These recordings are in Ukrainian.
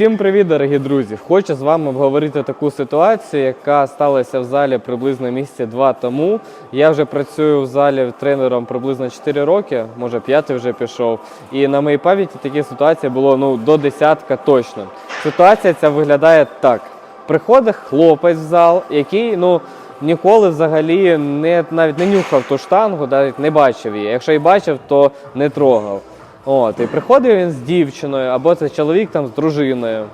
Усім привіт, дорогі друзі! Хочу з вами обговорити таку ситуацію, яка сталася в залі приблизно місяці два тому. Я вже працюю в залі тренером приблизно 4 роки, може п'ятий вже пішов. І на моїй пам'яті такі ситуації було ну, до десятка точно. Ситуація ця виглядає так: приходить хлопець в зал, який ну. Ніколи взагалі не навіть не нюхав ту штангу, навіть не бачив її. Якщо і бачив, то не трогав. От, і приходив він з дівчиною, або це чоловік там з дружиною.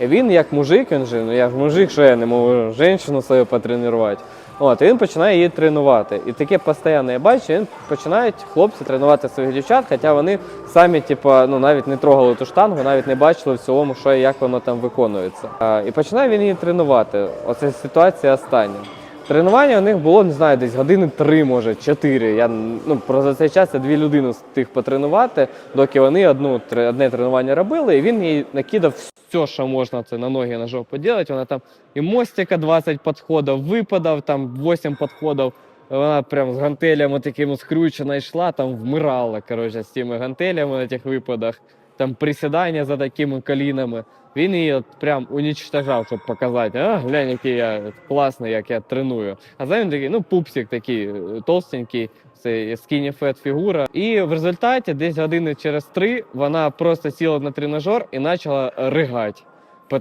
І він як мужик, він же, ну я ж мужик, що я не можу жінку свою потренувати. От, і він починає її тренувати. І таке постійно я бачу, він починають хлопці тренувати своїх дівчат, хоча вони самі, типу, ну, навіть не трогали ту штангу, навіть не бачили в цілому, що і як воно там виконується. А, і починає він її тренувати. Оце ситуація остання. Тренування у них було, не знаю, десь години три, може, чотири. Я ну про за цей час я дві людини встиг потренувати, доки вони одну тре- одне тренування робили, і він їй накидав все, що можна це на ноги на жопу робити. Вона там і мостика 20 підходів, випадав, там 8 підходів. Вона прям з гантелями такими скрючена йшла, там вмирала коротше, з тими гантелями на тих випадах. Там присідання за такими колінами. Він її от прям унічтожав, щоб показати. А, глянь, який я класний, як я треную. А за він такий, ну, пупсик такий е, толстенький, це skinny fat фігура. І в результаті десь години через три вона просто сіла на тренажер і почала ригати.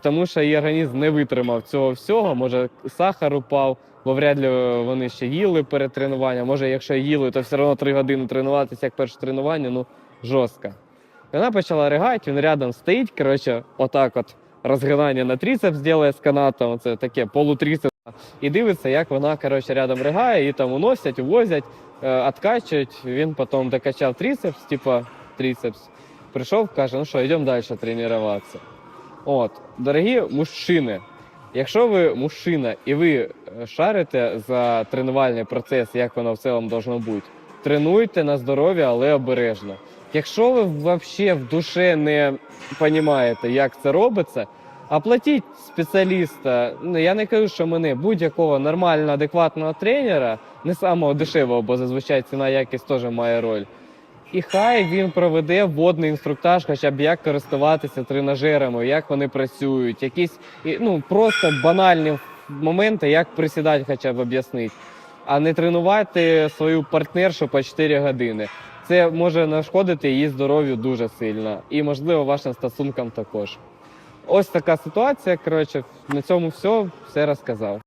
Тому що її організм не витримав цього всього. Може, сахар упав, бо вряд ли вони ще їли перед тренуванням. Може, якщо їли, то все одно три години тренуватися, як перше тренування, ну жорстко. І вона почала ригати, він рядом стоїть, коротше, отак от розгинання на трицепс зробить з канатом, це таке полутрицепс. І дивиться, як вона коротше, рядом ригає, її там уносять, увозять, е, откачують. Він потім докачав трицепс, типа трицепс. Прийшов, каже, ну що, йдемо далі тренуватися. От, дорогі мужчини, якщо ви мужчина і ви е, шарите за тренувальний процес, як воно в цілому должно бути, тренуйте на здоров'я, але обережно. Якщо ви взагалі в душі не розумієте, як це робиться, оплатіть спеціаліста. Ну я не кажу, що мене будь-якого нормального, адекватного тренера, не самого дешевого, бо зазвичай ціна якість теж має роль. І хай він проведе вводний інструктаж, хоча б як користуватися тренажерами, як вони працюють, якісь ну просто банальні моменти, як присідати, хоча б об'яснити, а не тренувати свою партнершу по 4 години. Це може нашкодити її здоров'ю дуже сильно і, можливо, вашим стосункам також. Ось така ситуація. Коротше, на цьому все, все розказав.